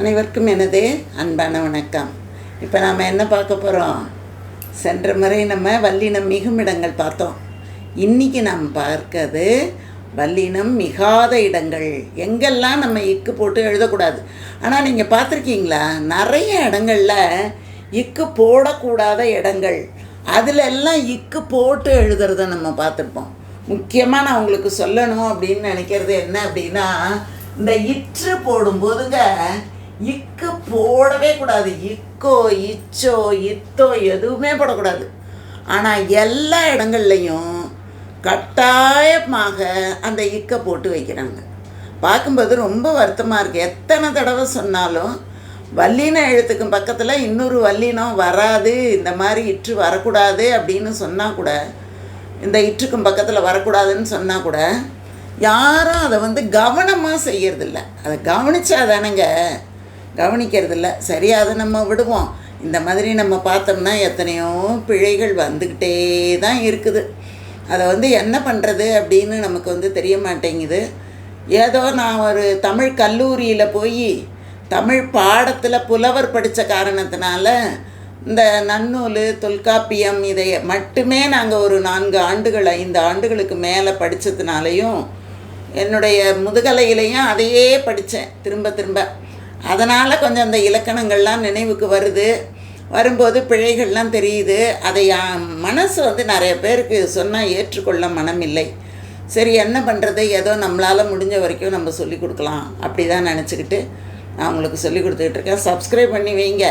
அனைவருக்கும் எனது அன்பான வணக்கம். இப்போ நாம் என்ன பார்க்க போகிறோம் சென்ற முறை நம்ம வல்லினம் மிகும் இடங்கள் பார்த்தோம். இன்றைக்கி நாம் பார்க்கிறது வல்லினம் மிகாத இடங்கள். எங்கெல்லாம் நம்ம இக்கு போட்டு எழுதக்கூடாது? ஆனால் நீங்கள் பார்த்துருக்கீங்களா? நிறைய இடங்களில் இக்கு போடக்கூடாத இடங்கள். அதில் எல்லாம் இக்கு போட்டு எழுதுறத நம்ம பார்த்துருப்போம். முக்கியமாக நான் உங்களுக்கு சொல்லணும் அப்படின்னு நினைக்கிறது என்ன அப்படின்னா இந்த இற்று போடும்போதுங்க இக்கு போடவே கூடாது. இக்கோ இச்சோ இத்தோ எதுவுமே போடக்கூடாது. ஆனால் எல்லா இடங்கள்லையும் கட்டாயமாக அந்த இக்கை போட்டு வைக்கிறாங்க. பார்க்கும்போது ரொம்ப வருத்தமாக இருக்குது எத்தனை தடவை சொன்னாலும் வல்லின எழுத்துக்கும் பக்கத்தில் இன்னொரு வல்லினம் வராது. இந்த மாதிரி இற்று வரக்கூடாது அப்படின்னு சொன்னால் கூட இந்த இற்றுக்கும் பக்கத்தில் வரக்கூடாதுன்னு சொன்னால் கூட யாரும் அதை வந்து கவனமாக செய்யறதில்ல. அதை கவனிச்சா தானேங்க கவனிக்கிறதில்ல. சரி அதை நம்ம விடுவோம். இந்த மாதிரி நம்ம பார்த்தோம்னா எத்தனையோ பிழைகள் வந்துக்கிட்டே தான் இருக்குது. அதை வந்து என்ன பண்ணுறது அப்படின்னு நமக்கு வந்து தெரிய மாட்டேங்குது. ஏதோ நான் ஒரு தமிழ் கல்லூரியில் போய் தமிழ் பாடத்தில் புலவர் படித்த காரணத்தினால இந்த நன்னூல் தொல்காப்பியம் இதை மட்டுமே நாங்கள் ஒரு நான்கு ஆண்டுகள் ஐந்து ஆண்டுகளுக்கு மேலே படித்ததுனாலையும் என்னுடைய முதுகலையிலையும் அதையே படித்தேன் திரும்ப திரும்ப. அதனால் கொஞ்சம் அந்த இலக்கணங்கள்லாம் நினைவுக்கு வருது. வரும்போது பிழைகள்லாம் தெரியுது. அதை மனசு வந்து நிறைய பேருக்கு சொன்னால் ஏற்றுக்கொள்ள மனமில்லை. சரி என்ன பண்ணுறது ஏதோ நம்மளால் முடிஞ்ச வரைக்கும் நம்ம சொல்லி கொடுக்கலாம். அப்படி தான் நினச்சிக்கிட்டு நான் உங்களுக்கு சொல்லி கொடுத்துக்கிட்டு இருக்கேன். சப்ஸ்கிரைப் பண்ணி வைங்க.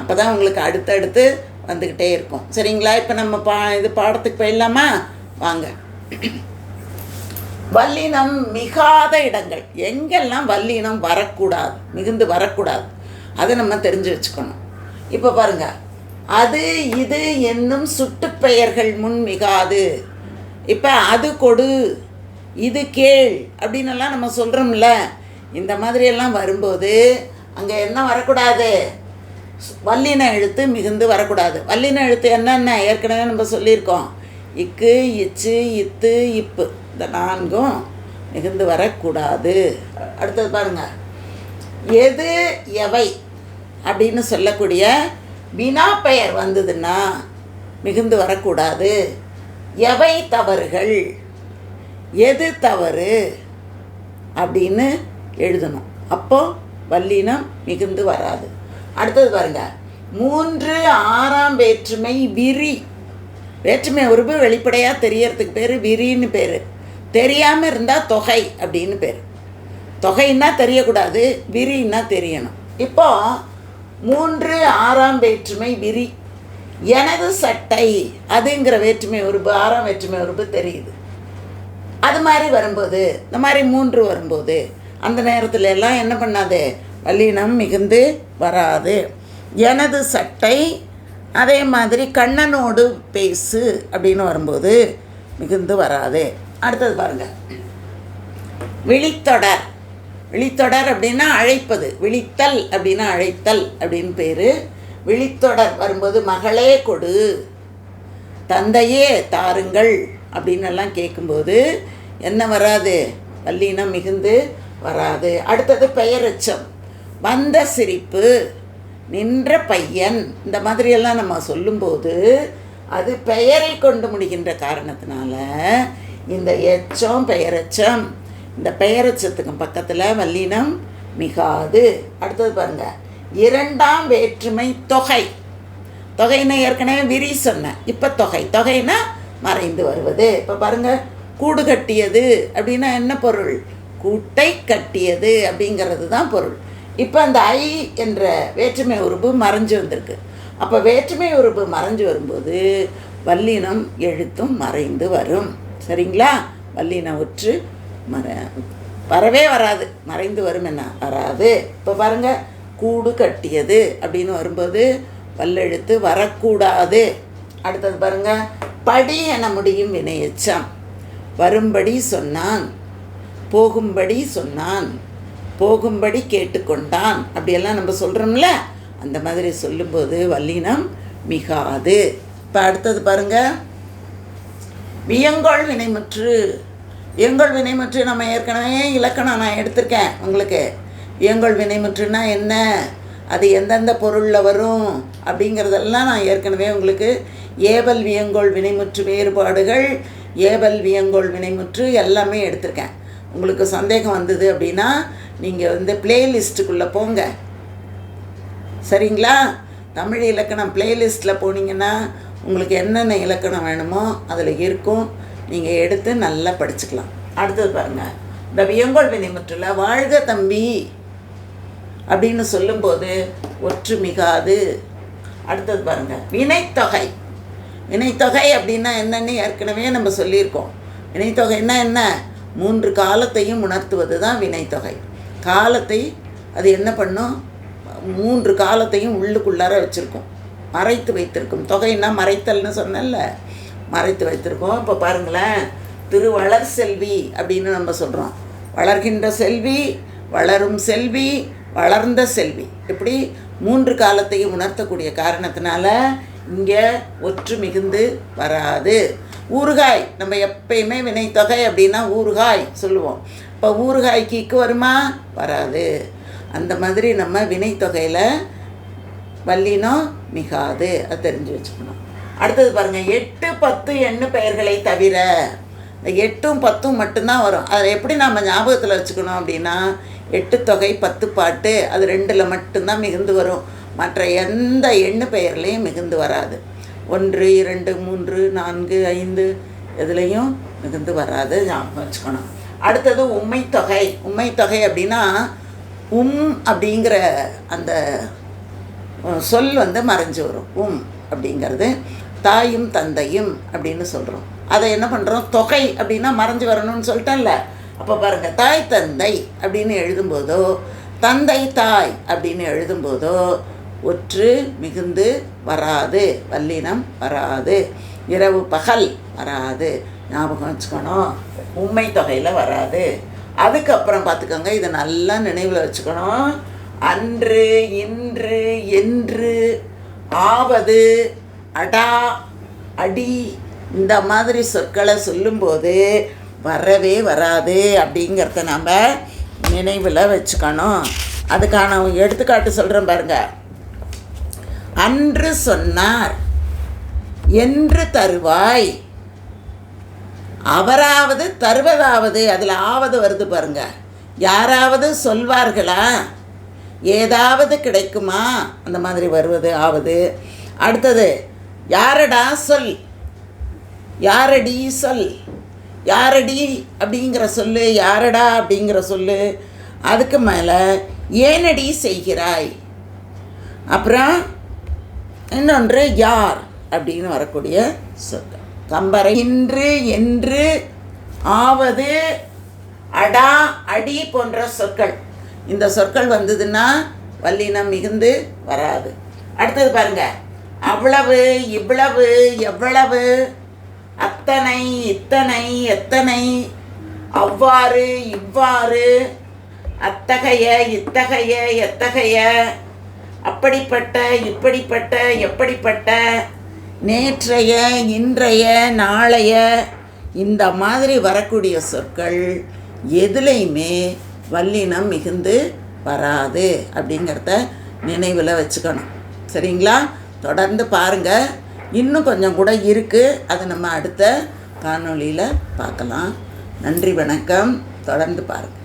அப்போ தான் உங்களுக்கு அடுத்தடுத்து வந்துக்கிட்டே இருக்கும். சரிங்களா? இப்போ நம்ம பா இது பாடத்துக்கு போயிடலாமா? வாங்க. வல்லினம் மிகாத இடங்கள். எங்கெல்லாம் வல்லினம் வரக்கூடாது மிகுந்து வரக்கூடாது அதை நம்ம தெரிஞ்சு வச்சுக்கணும். இப்போ பாருங்க அது இது என்னும் சுட்டுப்பெயர்கள் முன் மிகாது. இப்போ அது கொடு இது கேள் அப்படின்னெல்லாம் நம்ம சொல்கிறோம்ல இந்த மாதிரியெல்லாம் வரும்போது அங்கே என்ன வரக்கூடாது? வல்லின எழுத்து மிகுந்து வரக்கூடாது. வல்லின எழுத்து என்னென்ன? ஏற்கனவே நம்ம சொல்லியிருக்கோம். இக்கு இச்சு இத்து இப்பு. இந்த நான்கும் மிகுந்து வரக்கூடாது. அடுத்தது பாருங்க. எது எவை அப்படின்னு சொல்லக்கூடிய வினா பெயர் வந்ததுன்னா மிகுந்து வரக்கூடாது. எவை தவறுகள்? எது தவறு? அப்படின்னு எழுதணும். அப்போ வல்லினம் மிகுந்து வராது. அடுத்தது பாருங்க. மூன்று ஆறாம் வேற்றுமை விரி. வேற்றுமை உருவு வெளிப்படையாக தெரியறதுக்கு பேர் விரின்னு பேர். தெரியாமல் இருந்தால் தொகை அப்படின்னு பேர். தொகைன்னா தெரியக்கூடாது விரின்னா தெரியணும். இப்போ மூன்று ஆறாம் வேற்றுமை விரி. எனது சட்டை அதுங்கிற வேற்றுமை உறுப்பு ஆறாம் வேற்றுமை உறுப்பு தெரியுது. அது மாதிரி வரும்போது இந்த மாதிரி மூன்று வரும்போது அந்த நேரத்தில் எல்லாம் என்ன பண்ணாது? வல்லினம் மிகுந்து வராது. எனது சட்டை அதே மாதிரி கண்ணனோடு பேசு அப்படின்னு வரும்போது மிகுந்து வராது. அடுத்தது பாருங்க. விழித்தொடர். விழித்தொடர் அப்படின்னா அழைப்பது. விழித்தல் அப்படின்னா அழைத்தல் அப்படின்னு பேர். விழித்தொடர் வரும்போது மகளே கொடு. தந்தையே தாருங்கள் அப்படின்னு எல்லாம் கேட்கும்போது என்ன வராது? வல்லினம் மிகுந்து வராது. அடுத்தது பெயரச்சம். வந்த சிரிப்பு. நின்ற பையன். இந்த மாதிரியெல்லாம் நம்ம சொல்லும்போது அது பெயரை கொண்டு முடிகின்ற காரணத்தினால இந்த எச்சம் பெயரச்சம். இந்த பெயரச்சத்துக்கும் பக்கத்தில் வல்லினம் மிகாது. அடுத்தது பாருங்கள் இரண்டாம் வேற்றுமை தொகை. தொகைன்னா ஏற்கனவே விரி சொன்னேன். இப்போ தொகை. தொகைனா மறைந்து வருவது. இப்போ பாருங்கள் கூடு கட்டியது அப்படின்னா என்ன பொருள்? கூட்டை கட்டியது அப்படிங்கிறது தான் பொருள். இப்போ அந்த ஐ என்ற வேற்றுமை உறுப்பு மறைஞ்சு வந்திருக்கு. அப்போ வேற்றுமை உறுப்பு மறைஞ்சு வரும்போது வல்லினம் எழுத்தும் மறைந்து வரும். சரிங்களா? வல்லினம் உற்று மற வரவே வராது. மறைந்து வரும் என்ன வராது. இப்போ பாருங்க கூடு கட்டியது அப்படின்னு வரும்போது வல்லெழுத்து வரக்கூடாது. அடுத்தது பாருங்க படி என முடியும் வினையச்சம். வரும்படி சொன்னான் போகும்படி சொன்னான் போகும்படி கேட்டுக்கொண்டான். அப்படியெல்லாம் நம்ம சொல்கிறோம்ல அந்த மாதிரி சொல்லும்போது வல்லினம் மிகாது. இப்போ அடுத்தது பாருங்கள் வியங்கோள் வினைமுற்று வியங்கோள் வினைமுற்று நம்ம ஏற்கனவே இலக்கணம் நான் எடுத்திருக்கேன் உங்களுக்கு. வியங்கோள் வினைமுற்றுனா என்ன? அது எந்தெந்த பொருளில் வரும்? அப்படிங்கிறதெல்லாம் நான் ஏற்கனவே உங்களுக்கு ஏவல் வியங்கோள் வினைமுற்று வேறுபாடுகள் ஏவல் வியங்கோள் வினைமுற்று எல்லாமே எடுத்திருக்கேன். உங்களுக்கு சந்தேகம் வந்தது அப்படின்னா நீங்கள் வந்து பிளேலிஸ்ட்டுக்குள்ளே போங்க. சரிங்களா? தமிழ் இலக்கணம் பிளேலிஸ்ட்டில் போனீங்கன்னா உங்களுக்கு என்னென்ன இலக்கணம் வேணுமோ அதில் இருக்கும். நீங்கள் எடுத்து நல்லா படிச்சுக்கலாம். அடுத்தது பாருங்கள் இந்த வியங்கோள் வினைமுற்றில் வாழ்க தம்பி அப்படின்னு சொல்லும்போது ஒற்று மிகாது அடுத்தது பாருங்கள் வினைத்தொகை வினைத்தொகை அப்படின்னா என்னன்னு ஏற்கனவே நம்ம சொல்லியிருக்கோம். வினைத்தொகைன்னா என்ன மூன்று காலத்தையும் உணர்த்துவது தான் வினைத்தொகை. காலத்தை அது என்ன பண்ணும்? மூன்று காலத்தையும் உள்ளுக்குள்ளார வச்சுருக்கோம். மறைத்து வைத்திருக்கும். தொகைன்னா மறைத்தல்னு சொன்னேன்ல. மறைத்து வைத்திருக்கோம். இப்போ பாருங்களேன் திருவளர் செல்வி அப்படின்னு நம்ம சொல்கிறோம் வளர்கின்ற செல்வி வளரும் செல்வி வளர்ந்த செல்வி. இப்படி மூன்று காலத்தையும் உணர்த்தக்கூடிய காரணத்தினால இங்கே ஒற்று மிகுந்து வராது. ஊறுகாய் நம்ம எப்பயுமே வினைத்தொகை அப்படின்னா ஊறுகாய் சொல்லுவோம். இப்போ ஊறுகாய் கீக்கு வருமா? வராது. அந்த மாதிரி நம்ம வினைத்தொகையில் வல்லினம் மிகாது அது தெரிஞ்சு வச்சுக்கணும். அடுத்தது பாருங்கள் எட்டு பத்து எண்ணு பெயர்களை தவிர இந்த எட்டும் பத்தும் மட்டும்தான் வரும். அதை எப்படி நம்ம ஞாபகத்தில் வச்சுக்கணும் அப்படின்னா எட்டு தொகை பத்து பாட்டு அது ரெண்டில் மட்டும்தான் மிகுந்து வரும். மற்ற எந்த எண்ணு பெயர்லையும் மிகுந்து வராது. ஒன்று இரண்டு மூன்று நான்கு ஐந்து எதுலேயும் மிகுந்து வராது. ஞாபகம் வச்சுக்கணும். அடுத்தது உண்மை தொகை உண்மை தொகை அப்படின்னா உம் அப்படிங்கிற அந்த சொல் வந்து மறைஞ்சு வரும். உம் அப்படிங்கிறது தாயும் தந்தையும் அப்படின்னு சொல்கிறோம் அதை என்ன பண்ணுறோம் தொகை அப்படின்னா மறைஞ்சு வரணும்னு சொல்லிட்டேன்ல. அப்போ பாருங்கள் தாய் தந்தை அப்படின்னு எழுதும்போதோ தந்தை தாய் அப்படின்னு எழுதும்போதோ ஒற்று மிகுந்து வராது வல்லினம் வராது இரவு பகல் வராது. ஞாபகம் வச்சுக்கணும் உண்மை தொகையில் வராது. அதுக்கப்புறம் பார்த்துக்கோங்க இதை நல்லா நினைவில் வச்சுக்கணும். அன்று இன்று என்று ஆவது அடா அடி இந்த மாதிரி சொற்களை சொல்லும்போது வரவே வராது அப்படிங்கிறத நம்ம நினைவில் வச்சுக்கணும். அதுக்கான எடுத்துக்காட்டு சொல்கிறேன் பாருங்க. அன்று சொன்னார் என்று தருவாய். அவராவது தருவதாவது அதில் ஆவது வருது பாருங்க. யாராவது சொல்வார்களா? ஏதாவது கிடைக்குமா? அந்த மாதிரி வருவது ஆவது. அடுத்தது யாரடா சொல்? யாரடி சொல்? யாரடி அப்படிங்கிற சொல்லு யாரடா அப்படிங்கிற சொல்லு. அதுக்கு மேலே ஏனடி செய்கிறாய்? அப்புறம் இன்னொன்று யார்? அப்படின்னு வரக்கூடிய சொல். கம்பரை இன்று என்று ஆவது அடா அடி போன்ற சொற்கள். இந்த சொற்கள் வந்ததுன்னா வல்லினம் மிகுந்து வராது. அடுத்தது பாருங்க. அவ்வளவு இவ்வளவு எவ்வளவு அத்தனை இத்தனை எத்தனை அவ்வாறு இவ்வாறு அத்தகைய இத்தகைய எத்தகைய அப்படிப்பட்ட இப்படிப்பட்ட எப்படிப்பட்ட நேற்றைய இன்றைய நாளைய இந்த மாதிரி வரக்கூடிய சொற்கள் எதுலேயுமே வல்லினம் மிகுந்து வராது அப்படிங்கிறத நினைவில் வச்சுக்கணும். சரிங்களா? தொடர்ந்து பாருங்கள் இன்னும் கொஞ்சம் கூட இருக்குது அதை நம்ம அடுத்த காணொளியில் பார்க்கலாம். நன்றி வணக்கம். தொடர்ந்து பாருங்கள்